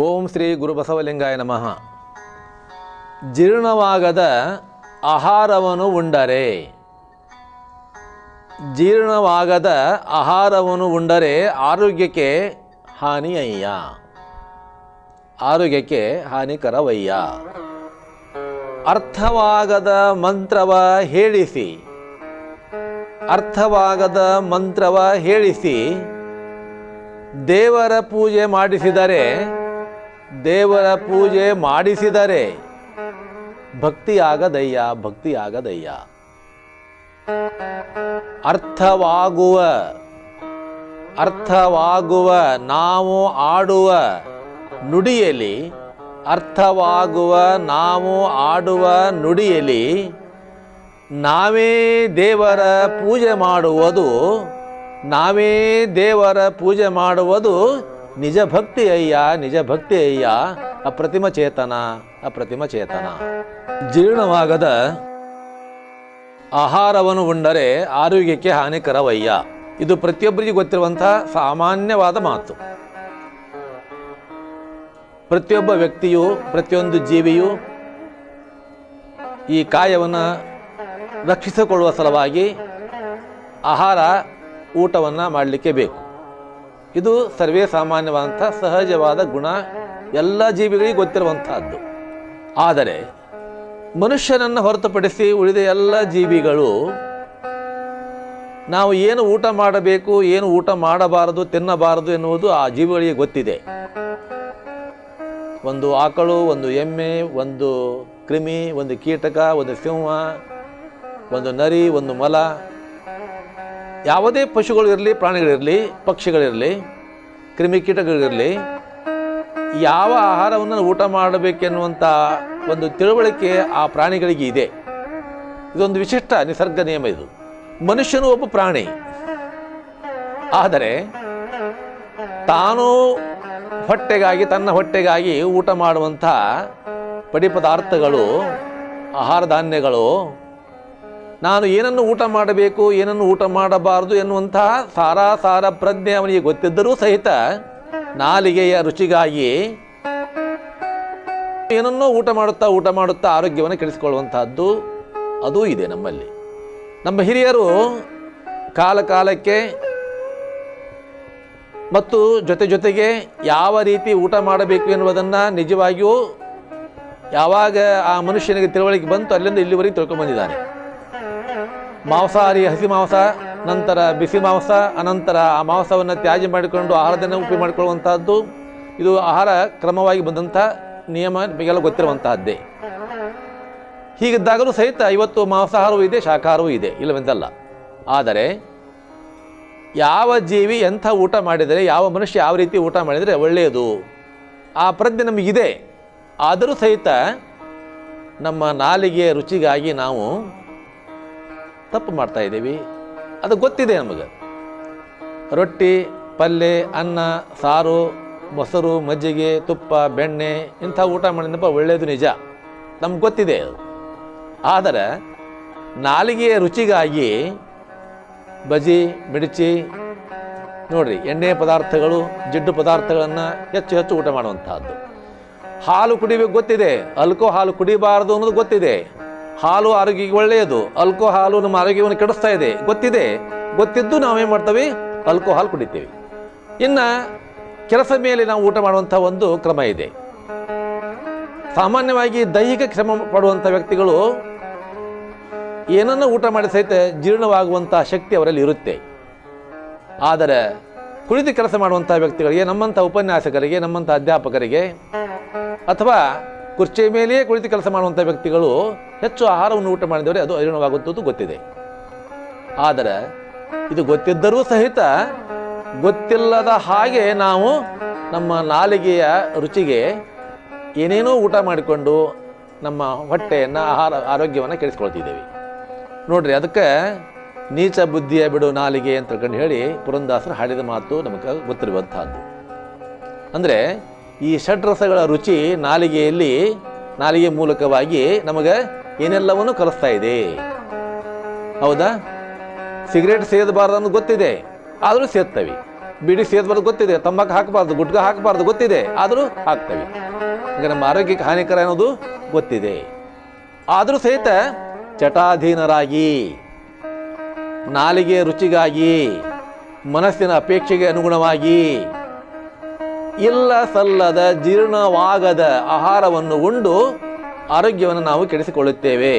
ಓಂ ಶ್ರೀ ಗುರುಬಸವಲಿಂಗಾಯ ನಮಃ. ಜೀರ್ಣವಾಗದ ಆಹಾರವನ್ನು ಉಂಡರೆ. ಜೀರ್ಣವಾಗದ ಆಹಾರವನ್ನು ಉಂಡರೆ ಆರೋಗ್ಯಕ್ಕೆ ಹಾನಿಯಯ್ಯ. ಆರೋಗ್ಯಕ್ಕೆ ಹಾನಿಕರವಯ್ಯ. ಅರ್ಥವಾಗದ ಮಂತ್ರವ ಹೇಳಿಸಿ. ಅರ್ಥವಾಗದ ಮಂತ್ರವ ಹೇಳಿಸಿ. ದೇವರ ಪೂಜೆ ಮಾಡಿಸಿದರೆ ದೇವರ ಪೂಜೆ ಮಾಡಿಸಿದರೆ ಭಕ್ತಿಯಾಗದಯ್ಯ ಭಕ್ತಿಯಾಗದಯ್ಯ. ಅರ್ಥವಾಗುವ ಅರ್ಥವಾಗುವ ನಾವು ಆಡುವ ನುಡಿಯಲಿ ಅರ್ಥವಾಗುವ ನಾವು ಆಡುವ ನುಡಿಯಲಿ ನಾವೇ ದೇವರ ಪೂಜೆ ಮಾಡುವುದು, ನಾವೇ ದೇವರ ಪೂಜೆ ಮಾಡುವುದು ನಿಜ ಭಕ್ತಿ ಅಯ್ಯ, ನಿಜ ಭಕ್ತಿ ಅಯ್ಯ ಅಪ್ರತಿಮ ಚೇತನ ಅಪ್ರತಿಮ ಚೇತನ. ಜೀರ್ಣವಾಗದ ಆಹಾರವನ್ನು ಉಂಡರೆ ಆರೋಗ್ಯಕ್ಕೆ ಹಾನಿಕರವಯ್ಯ. ಇದು ಪ್ರತಿಯೊಬ್ಬರಿಗೂ ಗೊತ್ತಿರುವಂತಹ ಸಾಮಾನ್ಯವಾದ ಮಾತು. ಪ್ರತಿಯೊಬ್ಬ ವ್ಯಕ್ತಿಯು, ಪ್ರತಿಯೊಂದು ಜೀವಿಯು ಈ ಕಾಯವನ್ನು ರಕ್ಷಿಸಿಕೊಳ್ಳುವ ಸಲುವಾಗಿ ಆಹಾರ ಊಟವನ್ನು ಮಾಡಲಿಕ್ಕೆ ಬೇಕು. ಇದು ಸರ್ವೇ ಸಾಮಾನ್ಯವಾದಂಥ ಸಹಜವಾದ ಗುಣ. ಎಲ್ಲ ಜೀವಿಗಳಿಗೆ ಗೊತ್ತಿರುವಂತಹದ್ದು ಆದರೆ ಮನುಷ್ಯನನ್ನು ಹೊರತುಪಡಿಸಿ ಉಳಿದ ಎಲ್ಲ ಜೀವಿಗಳು ನಾವು ಏನು ಊಟ ಮಾಡಬೇಕು, ಏನು ಊಟ ಮಾಡಬಾರದು, ತಿನ್ನಬಾರದು ಎನ್ನುವುದು ಆ ಜೀವಿಗಳಿಗೆ ಗೊತ್ತಿದೆ. ಒಂದು ಆಕಳು, ಒಂದು ಎಮ್ಮೆ, ಒಂದು ಕ್ರಿಮಿ, ಒಂದು ಕೀಟಕ, ಒಂದು ಸಿಂಹ, ಒಂದು ನರಿ, ಒಂದು ಮೊಲ ಯಾವುದೇ ಪಶುಗಳು ಇರಲಿ ಪ್ರಾಣಿಗಳಿರಲಿ, ಪಕ್ಷಿಗಳಿರಲಿ ಕ್ರಿಮಿಕೀಟಗಳಿರಲಿ ಯಾವ ಆಹಾರವನ್ನು ಊಟ ಮಾಡಬೇಕೆನ್ನುವಂಥ ಒಂದು ತಿಳುವಳಿಕೆ ಆ ಪ್ರಾಣಿಗಳಿಗೆ ಇದೆ. ಇದೊಂದು ವಿಶಿಷ್ಟ ನಿಸರ್ಗ ನಿಯಮ ಇದು. ಮನುಷ್ಯನು ಒಬ್ಬ ಪ್ರಾಣಿ. ಆದರೆ ತಾನು ಹೊಟ್ಟೆಗಾಗಿ, ತನ್ನ ಹೊಟ್ಟೆಗಾಗಿ ಊಟ ಮಾಡುವಂಥ ಪಡಿ ಪದಾರ್ಥಗಳು ಆಹಾರ ಧಾನ್ಯಗಳು ನಾನು ಏನನ್ನು ಊಟ ಮಾಡಬೇಕು, ಏನನ್ನು ಊಟ ಮಾಡಬಾರದು ಎನ್ನುವಂತಹ ಸಾರಾಸಾರ ಪ್ರಜ್ಞೆ ಅವನಿಗೆ ಗೊತ್ತಿದ್ದರೂ ಸಹಿತ ನಾಲಿಗೆಯ ರುಚಿಗಾಗಿ ಏನನ್ನೋ ಊಟ ಮಾಡುತ್ತಾ ಊಟ ಮಾಡುತ್ತಾ ಆರೋಗ್ಯವನ್ನು ಕೆಡಿಸಿಕೊಳ್ಳುವಂತಹದ್ದು ಅದೂ ಇದೆ ನಮ್ಮಲ್ಲಿ. ನಮ್ಮ ಹಿರಿಯರು ಕಾಲ ಕಾಲಕ್ಕೆ ಮತ್ತು ಜೊತೆ ಜೊತೆಗೆ ಯಾವ ರೀತಿ ಊಟ ಮಾಡಬೇಕು ಎನ್ನುವುದನ್ನು ನಿಜವಾಗಿಯೂ ಯಾವಾಗ ಆ ಮನುಷ್ಯನಿಗೆ ತಿಳುವಳಿಕೆ ಬಂತು ಅಲ್ಲಿಂದ ಇಲ್ಲಿವರೆಗೆ ತಿಳ್ಕೊಂಡ್ಬಂದಿದ್ದಾನೆ ಮಾಂಸಾಹಾರಿ ಹಸಿ ಮಾಂಸ, ನಂತರ ಬಿಸಿ ಮಾಂಸ, ಅನಂತರ ಆ ಮಾಂಸವನ್ನು ತ್ಯಾಜ್ಯ ಮಾಡಿಕೊಂಡು ಆಹಾರದನ್ನು ಉಪಯೋಗ ಮಾಡಿಕೊಳ್ಳುವಂತಹದ್ದು, ಇದು ಆಹಾರ ಕ್ರಮವಾಗಿ ಬಂದಂಥ ನಿಯಮ ನಿಮಗೆಲ್ಲ ಗೊತ್ತಿರುವಂತಹದ್ದೇ. ಹೀಗಿದ್ದಾಗಲೂ ಸಹಿತ ಇವತ್ತು ಮಾಂಸಾಹಾರವೂ ಇದೆ, ಶಾಖಾಹಾರವೂ ಇದೆ, ಇಲ್ಲವೆಂದಲ್ಲ. ಆದರೆ, ಯಾವ ಜೀವಿ ಎಂಥ ಊಟ ಮಾಡಿದರೆ, ಯಾವ ಮನುಷ್ಯ ಯಾವ ರೀತಿ ಊಟ ಮಾಡಿದರೆ ಒಳ್ಳೆಯದು? ಆ ಪ್ರಜ್ಞೆ ನಮಗಿದೆ. ಆದರೂ ಸಹಿತ ನಮ್ಮ ನಾಲಿಗೆಯ ರುಚಿಗಾಗಿ ನಾವು ತಪ್ಪು ಮಾಡ್ತಾ ಇದ್ದೀವಿ. ಅದು ಗೊತ್ತಿದೆ ನಮಗೆ. ರೊಟ್ಟಿ ಪಲ್ಯ ಅನ್ನ, ಸಾರು, ಮೊಸರು, ಮಜ್ಜಿಗೆ, ತುಪ್ಪ, ಬೆಣ್ಣೆ ಇಂಥ ಊಟ ಮಾಡಿದಪ್ಪ ಒಳ್ಳೆಯದು ನಿಜ. ನಮ್ಗೆ ಗೊತ್ತಿದೆ ಅದು. ಆದರೆ ನಾಲಿಗೆಯ ರುಚಿಗಾಗಿ ಬಜಿ ಮಿಡಚಿ ನೋಡಿರಿ ಎಣ್ಣೆ ಪದಾರ್ಥಗಳು, ಜಿಡ್ಡು ಪದಾರ್ಥಗಳನ್ನು ಹೆಚ್ಚು ಹೆಚ್ಚು ಊಟ ಮಾಡುವಂತಹದ್ದು. ಹಾಲು ಕುಡಿಬೇಕು ಗೊತ್ತಿದೆ. ಅಲ್ಕೋ ಹಾಲು ಕುಡಿಬಾರದು ಅನ್ನೋದು ಗೊತ್ತಿದೆ. ಹಾಲು ಆರೋಗ್ಯಕ್ಕೆ ಒಳ್ಳೆಯದು. ಆಲ್ಕೋಹಾಲು ನಮ್ಮ ಆರೋಗ್ಯವನ್ನು ಕೆಡಿಸ್ತಾ ಇದೆ. ಗೊತ್ತಿದೆ? ಗೊತ್ತಿದ್ದು ನಾವೇನು ಮಾಡ್ತೇವೆ? ಕುಡಿತೇವೆ ಕುಡಿತೀವಿ. ಇನ್ನು ಕೆಲಸ ಮೇಲೆ ನಾವು ಊಟ ಮಾಡುವಂಥ ಒಂದು ಕ್ರಮ ಇದೆ. ಸಾಮಾನ್ಯವಾಗಿ ದೈಹಿಕ ಶ್ರಮ ಪಡುವಂಥ ವ್ಯಕ್ತಿಗಳು ಏನನ್ನು ಊಟ ಮಾಡಿ ಸಹಿತ ಜೀರ್ಣವಾಗುವಂಥ ಶಕ್ತಿ ಅವರಲ್ಲಿ ಇರುತ್ತೆ. ಆದರೆ ಕುಳಿತು ಕೆಲಸ ಮಾಡುವಂಥ ವ್ಯಕ್ತಿಗಳಿಗೆ, ನಮ್ಮಂಥ ಉಪನ್ಯಾಸಕರಿಗೆ, ನಮ್ಮಂಥ ಅಧ್ಯಾಪಕರಿಗೆ ಅಥವಾ ಕುರ್ಚಿ ಮೇಲೆಯೇ ಕುಳಿತು ಕೆಲಸ ಮಾಡುವಂಥ ವ್ಯಕ್ತಿಗಳು ಹೆಚ್ಚು ಆಹಾರವನ್ನು ಊಟ ಮಾಡಿದವರೇ ಅದು ಅಜೀರ್ಣವಾಗುತ್ತದೆ ಗೊತ್ತಿದೆ. ಆದರೆ ಇದು ಗೊತ್ತಿದ್ದರೂ ಸಹಿತ ಗೊತ್ತಿಲ್ಲದ ಹಾಗೆ ನಾವು ನಮ್ಮ ನಾಲಿಗೆಯ ರುಚಿಗೆ ಏನೇನೋ ಊಟ ಮಾಡಿಕೊಂಡು ನಮ್ಮ ಹೊಟ್ಟೆಯನ್ನು ಆಹಾರ, ಆರೋಗ್ಯವನ್ನು ಕೆಡಿಸ್ಕೊಳ್ತಿದ್ದೇವೆ. ನೋಡ್ರಿ, ಅದಕ್ಕೆ ನೀಚ ಬುದ್ಧಿಯ ಬಿಡು ನಾಲಿಗೆ ಅಂತ ತಿಳ್ಕೊಂಡು ಹೇಳಿ ಪುರಂದಾಸರು ಹಾಡಿದ ಮಾತು ನಮಗೆ ಗೊತ್ತಿರುವಂತಹದ್ದು ಅಂದರೆ ಈ ಷಡ್ರಸಗಳ ರುಚಿ ನಾಲಿಗೆಯಲ್ಲಿ ನಾಲಿಗೆ ಮೂಲಕವಾಗಿ ನಮಗೆ ಏನೆಲ್ಲವನ್ನು ಕಲಿಸ್ತಾ ಇದೆ? ಹೌದಾ? ಸಿಗರೇಟ್ ಸೇದಬಾರ್ದು ಅನ್ನೋದು ಗೊತ್ತಿದೆ. ಆದರೂ ಸೇರ್ತವೆ ಬಿಡಿ ಸೇದಬಾರ್ದು ಗೊತ್ತಿದೆ. ತಂಬಾಕು ಹಾಕಬಾರ್ದು, ಗುಟ್ಕ ಹಾಕಬಾರ್ದು ಗೊತ್ತಿದೆ. ಆದರೂ ಹಾಕ್ತವೆ. ಈಗ ನಮ್ಮ ಆರೋಗ್ಯಕ್ಕೆ ಹಾನಿಕರ ಅನ್ನೋದು ಗೊತ್ತಿದೆ. ಆದರೂ ಸಹಿತ ಚಟಾಧೀನರಾಗಿ, ನಾಲಿಗೆ ರುಚಿಗಾಗಿ, ಮನಸ್ಸಿನ ಅಪೇಕ್ಷೆಗೆ ಅನುಗುಣವಾಗಿ ಇಲ್ಲ ಸಲ್ಲದ ಜೀರ್ಣವಾಗದ ಆಹಾರವನ್ನು ಉಂಡು ಆರೋಗ್ಯವನ್ನು ನಾವು ಕೆಡಿಸಿಕೊಳ್ಳುತ್ತೇವೆ.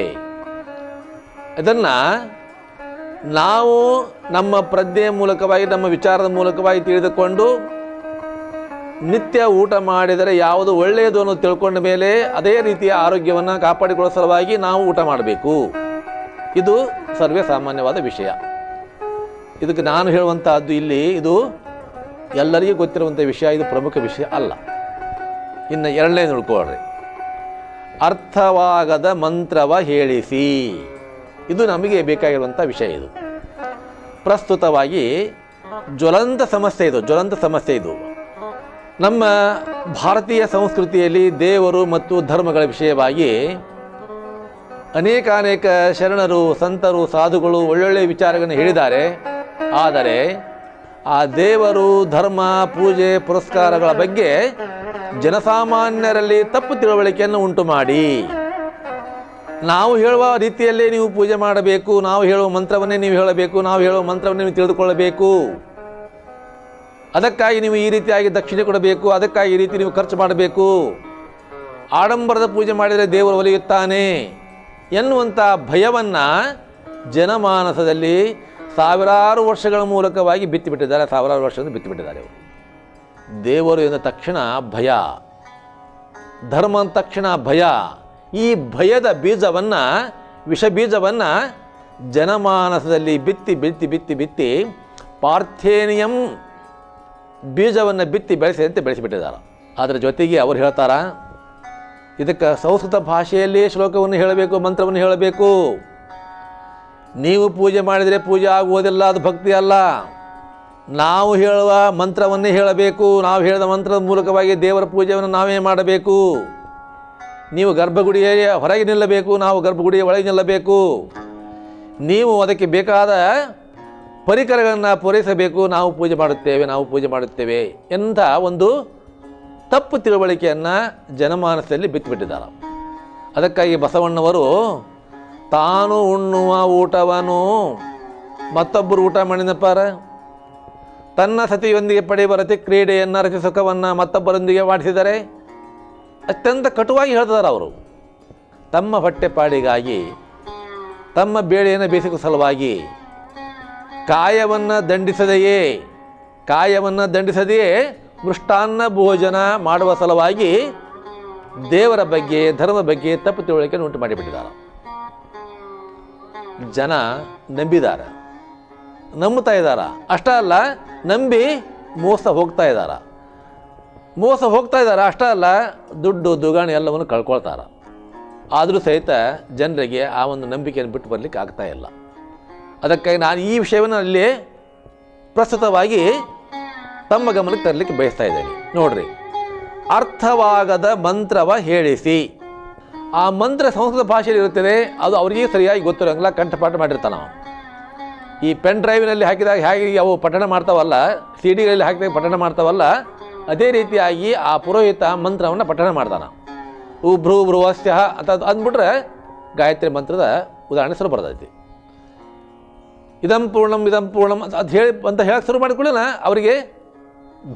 ಇದನ್ನು ನಾವು ನಮ್ಮ ಪ್ರಜ್ಞೆಯ ಮೂಲಕವಾಗಿ, ನಮ್ಮ ವಿಚಾರದ ಮೂಲಕವಾಗಿ ತಿಳಿದುಕೊಂಡು, ನಿತ್ಯ ಊಟ ಮಾಡಿದರೆ ಯಾವುದು ಒಳ್ಳೆಯದು ಅನ್ನೋದು ತಿಳ್ಕೊಂಡ ಮೇಲೆ ಅದೇ ರೀತಿಯ ಆರೋಗ್ಯವನ್ನು ಕಾಪಾಡಿಕೊಳ್ಳೋ ಸಲುವಾಗಿ ನಾವು ಊಟ ಮಾಡಬೇಕು. ಇದು ಸರ್ವೇ ಸಾಮಾನ್ಯವಾದ ವಿಷಯ. ಇದಕ್ಕೆ ನಾನು ಹೇಳುವಂತಹದ್ದು ಇಲ್ಲಿ, ಇದು ಎಲ್ಲರಿಗೂ ಗೊತ್ತಿರುವಂಥ ವಿಷಯ, ಇದು ಪ್ರಮುಖ ವಿಷಯ ಅಲ್ಲ. ಇನ್ನು ಎರಡನೇ ನೋಡ್ಕೊಳ್ರಿ ಅರ್ಥವಾಗದ ಮಂತ್ರವ ಹೇಳಿಸಿ. ಇದು ನಮಗೆ ಬೇಕಾಗಿರುವಂಥ ವಿಷಯ ಇದು. ಪ್ರಸ್ತುತವಾಗಿ ಜ್ವಲಂತ ಸಮಸ್ಯೆ ಇದು, ಜ್ವಲಂತ ಸಮಸ್ಯೆ ಇದು. ನಮ್ಮ ಭಾರತೀಯ ಸಂಸ್ಕೃತಿಯಲ್ಲಿ ದೇವರು ಮತ್ತು ಧರ್ಮಗಳ ವಿಷಯವಾಗಿ ಅನೇಕಾನೇಕ ಶರಣರು, ಸಂತರು, ಸಾಧುಗಳು ಒಳ್ಳೊಳ್ಳೆ ವಿಚಾರಗಳನ್ನು ಹೇಳಿದ್ದಾರೆ. ಆದರೆ ಆ ದೇವರು ಧರ್ಮ, ಪೂಜೆ, ಪುರಸ್ಕಾರಗಳ ಬಗ್ಗೆ ಜನಸಾಮಾನ್ಯರಲ್ಲಿ ತಪ್ಪು ತಿಳುವಳಿಕೆಯನ್ನು ಉಂಟು ಮಾಡಿ ನಾವು ಹೇಳುವ ರೀತಿಯಲ್ಲೇ ನೀವು ಪೂಜೆ ಮಾಡಬೇಕು, ನಾವು ಹೇಳುವ ಮಂತ್ರವನ್ನೇ ನೀವು ಹೇಳಬೇಕು, ನಾವು ಹೇಳುವ ಮಂತ್ರವನ್ನೇ ನೀವು ತಿಳಿದುಕೊಳ್ಳಬೇಕು. ಅದಕ್ಕಾಗಿ ನೀವು ಈ ರೀತಿಯಾಗಿ ದಕ್ಷಿಣೆ ಕೊಡಬೇಕು, ಅದಕ್ಕಾಗಿ ಈ ರೀತಿ ನೀವು ಖರ್ಚು ಮಾಡಬೇಕು. ಆಡಂಬರದ ಪೂಜೆ ಮಾಡಿದರೆ ದೇವರು ಒಲಿಯುತ್ತಾನೆ. ಎನ್ನುವಂಥ ಭಯವನ್ನು ಜನಮಾನಸದಲ್ಲಿ ಸಾವಿರಾರು ವರ್ಷಗಳ ಮೂಲಕವಾಗಿ ಬಿತ್ತಿಬಿಟ್ಟಿದ್ದಾರೆ, ಸಾವಿರಾರು ವರ್ಷದಿಂದ ಬಿತ್ತಿಬಿಟ್ಟಿದ್ದಾರೆ ಅವರು ದೇವರು ಎಂದ ತಕ್ಷಣ ಭಯ. ಧರ್ಮ ಅಂದ ತಕ್ಷಣ ಭಯ. ಈ ಭಯದ ಬೀಜವನ್ನು ವಿಷ ಬೀಜವನ್ನು ಜನಮಾನಸದಲ್ಲಿ ಬಿತ್ತಿ ಬಿತ್ತಿ ಬಿತ್ತಿ ಬಿತ್ತಿ ಪಾರ್ಥೇನಿಯಂ ಬೀಜವನ್ನು ಬಿತ್ತಿ ಬೆಳೆಸಿದಂತೆ ಬೆಳೆಸಿಬಿಟ್ಟಿದ್ದಾರೆ. ಅದರ ಜೊತೆಗೆ ಅವರು ಹೇಳ್ತಾರ, ಇದಕ್ಕೆ ಸಂಸ್ಕೃತ ಭಾಷೆಯಲ್ಲಿ ಶ್ಲೋಕವನ್ನು ಹೇಳಬೇಕು, ಮಂತ್ರವನ್ನು ಹೇಳಬೇಕು. ನೀವು ಪೂಜೆ ಮಾಡಿದರೆ ಪೂಜೆ ಆಗುವುದಿಲ್ಲ, ಅದು ಭಕ್ತಿ ಅಲ್ಲ ನಾವು ಹೇಳುವ ಮಂತ್ರವನ್ನೇ ಹೇಳಬೇಕು. ನಾವು ಹೇಳಿದ ಮಂತ್ರದ ಮೂಲಕವಾಗಿ ದೇವರ ಪೂಜೆಯನ್ನು ನಾವೇ ಮಾಡಬೇಕು. ನೀವು ಗರ್ಭಗುಡಿಯ ಹೊರಗೆ ನಿಲ್ಲಬೇಕು. ನಾವು ಗರ್ಭಗುಡಿಯ ಒಳಗೆ ನಿಲ್ಲಬೇಕು. ನೀವು ಅದಕ್ಕೆ ಬೇಕಾದ ಪರಿಕರಗಳನ್ನು ಪೂರೈಸಬೇಕು. ನಾವು ಪೂಜೆ ಮಾಡುತ್ತೇವೆ, ನಾವು ಪೂಜೆ ಮಾಡುತ್ತೇವೆ ಎಂಥ ಒಂದು ತಪ್ಪು ತಿಳುವಳಿಕೆಯನ್ನು ಜನಮಾನಸದಲ್ಲಿ ಬಿತ್ತುಬಿಟ್ಟಿದ್ದಾರೆ ಅದಕ್ಕಾಗಿ ಬಸವಣ್ಣವರು, ತಾನು ಉಣ್ಣುವ ಊಟವನ್ನು ಮತ್ತೊಬ್ಬರು ಊಟ ಮಾಡಿದಪ್ಪಾರ ತನ್ನ ಸತಿಯೊಂದಿಗೆ ಪಡೆಯುವ ರತಿ ಕ್ರೀಡೆಯನ್ನು ರತಿ ಸುಖವನ್ನು ಮತ್ತೊಬ್ಬರೊಂದಿಗೆ ಮಾಡಿಸಿದರೆ ಅತ್ಯಂತ ಕಟುವಾಗಿ ಹೇಳ್ತಿದ್ದಾರೆ ಅವರು. ತಮ್ಮ ಹೊಟ್ಟೆಪಾಡಿಗಾಗಿ, ತಮ್ಮ ಬೇಳೆಯನ್ನು ಬೇಸಿಗೆ ಸಲುವಾಗಿ, ಕಾಯವನ್ನು ದಂಡಿಸದೆಯೇ ಕಾಯವನ್ನು ದಂಡಿಸದೆಯೇ, ಮೃಷ್ಟಾನ್ನ ಭೋಜನ ಮಾಡುವ ಸಲುವಾಗಿ ದೇವರ ಬಗ್ಗೆ, ಧರ್ಮ ಬಗ್ಗೆ ತಪ್ಪು ತಿಳುವಳಿಕೆಯನ್ನು ಉಂಟು ಮಾಡಿಬಿಟ್ಟಿದ್ದಾರೆ ಜನ ನಂಬಿದ್ದಾರೆ. ನಂಬುತ್ತಾ ಇದ್ದಾರ? ಅಷ್ಟೇ ಅಲ್ಲ, ನಂಬಿ ಮೋಸ ಹೋಗ್ತಾ ಇದ್ದಾರ? ಮೋಸ ಹೋಗ್ತಾ ಇದ್ದಾರೆ? ಅಷ್ಟೇ ಅಲ್ಲ, ದುಡ್ಡು, ದುಗಾಣಿ ಎಲ್ಲವನ್ನು ಕಳ್ಕೊಳ್ತಾರ? ಆದರೂ ಸಹಿತ ಜನರಿಗೆ ಆ ಒಂದು ನಂಬಿಕೆಯನ್ನು ಬಿಟ್ಟು ಬರಲಿಕ್ಕೆ ಆಗ್ತಾ ಇಲ್ಲ. ಅದಕ್ಕಾಗಿ ನಾನು ಈ ವಿಷಯವನ್ನು ಅಲ್ಲಿ ಪ್ರಸ್ತುತವಾಗಿ ತಮ್ಮ ಗಮನಕ್ಕೆ ತರಲಿಕ್ಕೆ ಬಯಸ್ತಾ ಇದ್ದೇನೆ. ನೋಡ್ರಿ, ಅರ್ಥವಾಗದ ಮಂತ್ರವ ಹೇಳಿಸಿ. ಆ ಮಂತ್ರ ಸಂಸ್ಕೃತ ಭಾಷೆಯಲ್ಲಿ ಇರುತ್ತದೆ ಅದು ಅವರಿಗೆ ಸರಿಯಾಗಿ ಗೊತ್ತಿರೋಂಗಿಲ್ಲ, ಕಂಠಪಾಠ ಮಾಡಿರ್ತಾನೆ ನಾವು ಈ ಪೆನ್ ಡ್ರೈವ್ನಲ್ಲಿ ಹಾಕಿದಾಗ ಹೇಗೆ ಅವು ಪಠಣ ಮಾಡ್ತಾವಲ್ಲ ಸಿ ಡಿಗಳಲ್ಲಿ ಹಾಕಿದಾಗ ಪಠಣ ಮಾಡ್ತಾವಲ್ಲ, ಅದೇ ರೀತಿಯಾಗಿ ಆ ಪುರೋಹಿತ ಮಂತ್ರವನ್ನು ಪಠಣ ಮಾಡ್ತಾನೆ ಉಭ್ರು ಭ್ರುವಸ್ಯ ಅಂತ ಅದು ಅಂದ್ಬಿಟ್ರೆ ಗಾಯತ್ರಿ ಮಂತ್ರದ ಉದಾಹರಣೆ ಶುರು ಬರ್ತೈತಿ. ಇದಂ ಪೂರ್ಣಂ ಇದಂ ಪೂರ್ಣಂ ಅಂತ ಅದು ಹೇಳಿ ಅಂತ ಹೇಳಕ್ಕೆ ಶುರು ಮಾಡಿಕೊಳ್ಳೋಣ. ಅವರಿಗೆ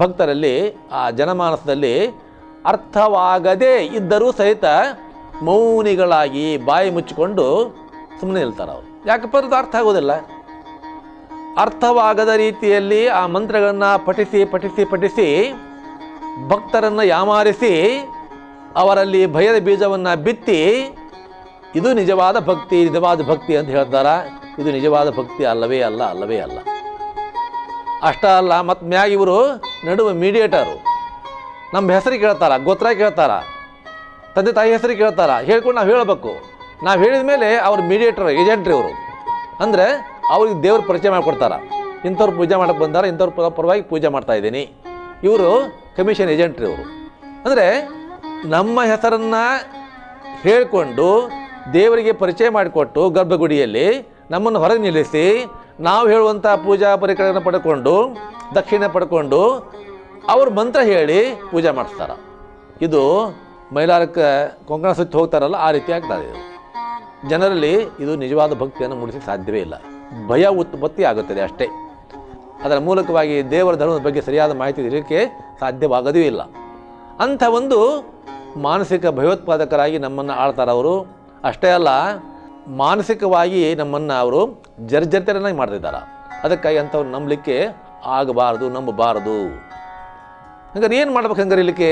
ಭಕ್ತರಲ್ಲಿ, ಆ ಜನಮಾನಸದಲ್ಲಿ ಅರ್ಥವಾಗದೇ ಇದ್ದರೂ ಸಹಿತ ಮೌನಿಗಳಾಗಿ ಬಾಯಿ ಮುಚ್ಚಿಕೊಂಡು ಸುಮ್ಮನೆ ನಿಲ್ತಾರೆ ಅವರು. ಯಾಕಪ್ಪ ಅದು ಅರ್ಥ ಆಗೋದಿಲ್ಲ? ಅರ್ಥವಾಗದ ರೀತಿಯಲ್ಲಿ ಆ ಮಂತ್ರಗಳನ್ನು ಪಠಿಸಿ ಪಠಿಸಿ ಪಠಿಸಿ ಭಕ್ತರನ್ನು ಯಾಮಾರಿಸಿ ಅವರಲ್ಲಿ ಭಯದ ಬೀಜವನ್ನು ಬಿತ್ತಿ, ಇದು ನಿಜವಾದ ಭಕ್ತಿ ನಿಜವಾದ ಭಕ್ತಿ ಅಂತ ಹೇಳ್ತಾರೆ. ಇದು ನಿಜವಾದ ಭಕ್ತಿ ಅಲ್ಲವೇ ಅಲ್ಲ ಅಲ್ಲವೇ ಅಲ್ಲ. ಅಷ್ಟ ಅಲ್ಲ, ಮತ್ತು ಮ್ಯಾಗ ಇವರು ನಡುವೆ ಮೀಡಿಯೇಟರು ನಮ್ಮ ಹೆಸರು ಕೇಳ್ತಾರ, ಗೋತ್ರ ಕೇಳ್ತಾರ. ತಂದೆ ತಾಯಿ ಹೆಸರು ಕೇಳ್ತಾರ. ಹೇಳ್ಕೊಂಡು ನಾವು ಹೇಳಬೇಕು. ನಾವು ಹೇಳಿದ ಮೇಲೆ ಅವ್ರ ಮೀಡಿಯೇಟರ್ ಏಜೆಂಟ್ರಿ ಅವರು ಅಂದರೆ ಅವ್ರಿಗೆ ದೇವ್ರ ಪರಿಚಯ ಮಾಡಿಕೊಡ್ತಾರೆ. ಇಂಥವ್ರು ಪೂಜೆ ಮಾಡಕ್ಕೆ ಬಂದಾರ, ಇಂಥವ್ರ ಪರ- ಪರವಾಗಿ ಪೂಜೆ ಮಾಡ್ತಾ ಇದ್ದೀನಿ. ಇವರು ಕಮಿಷನ್ ಏಜೆಂಟ್ ಇವರು. ಅಂದರೆ ನಮ್ಮ ಹೆಸರನ್ನು ಹೇಳಿಕೊಂಡು ದೇವರಿಗೆ ಪರಿಚಯ ಮಾಡಿಕೊಟ್ಟು ಗರ್ಭಗುಡಿಯಲ್ಲಿ ನಮ್ಮನ್ನು ಹೊರಗೆ ನಿಲ್ಲಿಸಿ ನಾವು ಹೇಳುವಂಥ ಪೂಜಾ ಪರಿಕರಗಳನ್ನು ಪಡ್ಕೊಂಡು, ದಕ್ಷಿಣೆ ಪಡ್ಕೊಂಡು ಅವ್ರ ಮಂತ್ರ ಹೇಳಿ ಪೂಜೆ ಮಾಡಿಸ್ತಾರೆ. ಇದು ಮೈಲಾರಕ್ಕೆ ಕೊಂಕಣ ಸುತ್ತಿ ಹೋಗ್ತಾರಲ್ಲ, ಆ ರೀತಿ ಆಗ್ತಾರೆ ಇದು. ಜನರಲ್ಲಿ ಇದು ನಿಜವಾದ ಭಕ್ತಿಯನ್ನು ಮೂಡಿಸಿ ಸಾಧ್ಯವೇ ಇಲ್ಲ. ಭಯ ಉತ್ಪತ್ತಿ ಆಗುತ್ತದೆ ಅಷ್ಟೇ. ಅದರ ಮೂಲಕವಾಗಿ ದೇವರ ಧರ್ಮದ ಬಗ್ಗೆ ಸರಿಯಾದ ಮಾಹಿತಿ ಇರಲಿಕ್ಕೆ ಸಾಧ್ಯವಾಗದೂ ಇಲ್ಲ. ಅಂಥ ಒಂದು ಮಾನಸಿಕ ಭಯೋತ್ಪಾದಕರಾಗಿ ನಮ್ಮನ್ನು ಆಳ್ತಾರೆ ಅವರು. ಅಷ್ಟೇ ಅಲ್ಲ, ಮಾನಸಿಕವಾಗಿ ನಮ್ಮನ್ನು ಅವರು ಜರ್ಜರ್ತರನ್ನಾಗಿ ಮಾಡ್ತಿದ್ದಾರೆ. ಅದಕ್ಕಾಗಿ ಅಂಥವ್ರು ನಂಬಲಿಕ್ಕೆ ಆಗಬಾರದು, ನಂಬಬಾರದು. ಹಂಗಾರೆ ಏನು ಮಾಡ್ಬೇಕು ಹಂಗಾರೆ ಇಲ್ಲಿಕ್ಕೆ?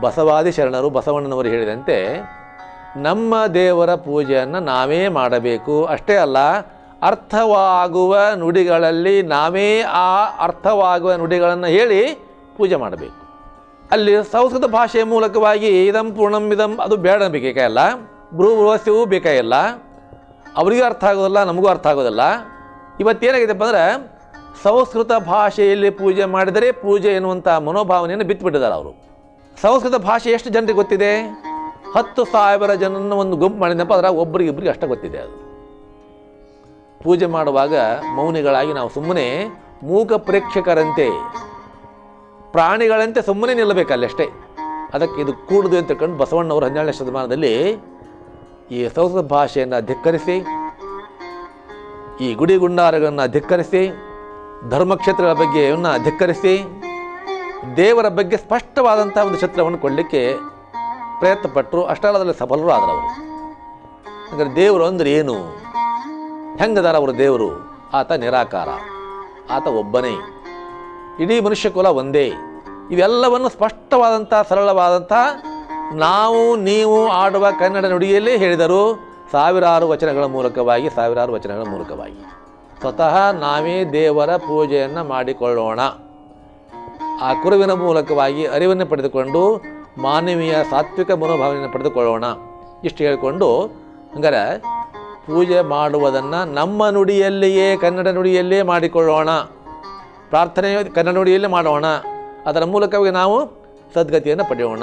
ಬಸವಾದಿ ಶರಣರು ಬಸವಣ್ಣನವರು ಹೇಳಿದಂತೆ, ನಮ್ಮ ದೇವರ ಪೂಜೆಯನ್ನು ನಾವೇ ಮಾಡಬೇಕು. ಅಷ್ಟೇ ಅಲ್ಲ ಅರ್ಥವಾಗುವ ನುಡಿಗಳಲ್ಲಿ ನಾವೇ ಆ ಅರ್ಥವಾಗುವ ನುಡಿಗಳನ್ನು ಹೇಳಿ ಪೂಜೆ ಮಾಡಬೇಕು. ಅಲ್ಲಿ ಸಂಸ್ಕೃತ ಭಾಷೆಯ ಮೂಲಕವಾಗಿ ಇದಂ ಪೂರ್ಣಂ ಇದಂ ಅದು ಬೇಡ ಬೇಕಾಗಿಲ್ಲ ಭ್ರೂ ವ್ಯವಸ್ಥೆಯೂ ಬೇಕಾಗಿಲ್ಲ ಅವರಿಗೂ ಅರ್ಥ ಆಗೋದಿಲ್ಲ, ನಮಗೂ ಅರ್ಥ ಆಗೋದಿಲ್ಲ? ಇವತ್ತೇನಾಗಿದೆಪ್ಪ ಅಂದ್ರೆ ಸಂಸ್ಕೃತ ಭಾಷೆಯಲ್ಲಿ ಪೂಜೆ ಮಾಡಿದರೆ ಪೂಜೆ ಎನ್ನುವಂಥ ಮನೋಭಾವನೆಯನ್ನು ಬಿತ್ತುಬಿಟ್ಟಿದ್ದಾರೆ ಅವರು. ಸಂಸ್ಕೃತ ಭಾಷೆ ಎಷ್ಟು ಜನರಿಗೆ ಗೊತ್ತಿದೆ? ಹತ್ತು ಸಾವಿರ ಜನರನ್ನು ಒಂದು ಗುಂಪು ಮಾಡಿದಪ್ಪ ಅದರ ಒಬ್ಬರಿಗೆ ಇಬ್ಬರಿಗೆ ಅಷ್ಟೇ ಗೊತ್ತಿದೆ ಅದು. ಪೂಜೆ ಮಾಡುವಾಗ ಮೌನಿಗಳಾಗಿ ನಾವು ಸುಮ್ಮನೆ ಮೂಕ ಪ್ರೇಕ್ಷಕರಂತೆ, ಪ್ರಾಣಿಗಳಂತೆ ಸುಮ್ಮನೆ ನಿಲ್ಲಬೇಕಲ್ಲಿ ಅಷ್ಟೇ. ಅದಕ್ಕೆ ಇದು ಕೂಡುದು ಅಂತ ಕಂಡು ಬಸವಣ್ಣವರು ಹನ್ನೆರಡನೇ ಶತಮಾನದಲ್ಲಿ ಈ ಸಂಸ್ಕೃತ ಭಾಷೆಯನ್ನು ಧಿಕ್ಕರಿಸಿ, ಈ ಗುಡಿ ಗುಂಡಾರಗಳನ್ನು ಧಿಕ್ಕರಿಸಿ, ಧರ್ಮಕ್ಷೇತ್ರಗಳ ಬಗ್ಗೆ ಇವನ್ನ ಧಿಕ್ಕರಿಸಿ, ದೇವರ ಬಗ್ಗೆ ಸ್ಪಷ್ಟವಾದಂಥ ಒಂದು ಚಿತ್ರವನ್ನು ಕೊಡಲಿಕ್ಕೆ ಪ್ರಯತ್ನಪಟ್ಟರು. ಅಷ್ಟಲ್ಲದಲ್ಲಿ ಸಫಲರು ಆದರು ಅವರು ಅಂದರೆ ದೇವರು ಅಂದರೆ ಏನು? ಹೆಂಗದಾರ ಅವರು ದೇವರು? ಆತ ನಿರಾಕಾರ. ಆತ ಒಬ್ಬನೇ. ಇಡೀ ಮನುಷ್ಯ ಕುಲ ಒಂದೇ. ಇವೆಲ್ಲವನ್ನು ಸ್ಪಷ್ಟವಾದಂಥ, ಸರಳವಾದಂಥ ನಾವು, ನೀವು ಆಡುವ ಕನ್ನಡ ನುಡಿಯಲ್ಲೇ ಹೇಳಿದರು ಸಾವಿರಾರು ವಚನಗಳ ಮೂಲಕವಾಗಿ, ಸಾವಿರಾರು ವಚನಗಳ ಮೂಲಕವಾಗಿ. ಸ್ವತಃ ನಾವೇ ದೇವರ ಪೂಜೆಯನ್ನು ಮಾಡಿಕೊಳ್ಳೋಣ. ಆ ಕುರುವಿನ ಮೂಲಕವಾಗಿ ಅರಿವನ್ನು ಪಡೆದುಕೊಂಡು ಮಾನವೀಯ ಸಾತ್ವಿಕ ಮನೋಭಾವನೆಯನ್ನು ಪಡೆದುಕೊಳ್ಳೋಣ. ಇಷ್ಟು ಹೇಳಿಕೊಂಡು, ಹಂಗಾರೆ ಪೂಜೆ ಮಾಡುವುದನ್ನು ನಮ್ಮ ನುಡಿಯಲ್ಲಿಯೇ, ಕನ್ನಡ ನುಡಿಯಲ್ಲೇ ಮಾಡಿಕೊಳ್ಳೋಣ. ಪ್ರಾರ್ಥನೆ ಕನ್ನಡ ನುಡಿಯಲ್ಲೇ ಮಾಡೋಣ. ಅದರ ಮೂಲಕವಾಗಿ ನಾವು ಸದ್ಗತಿಯನ್ನು ಪಡೆಯೋಣ.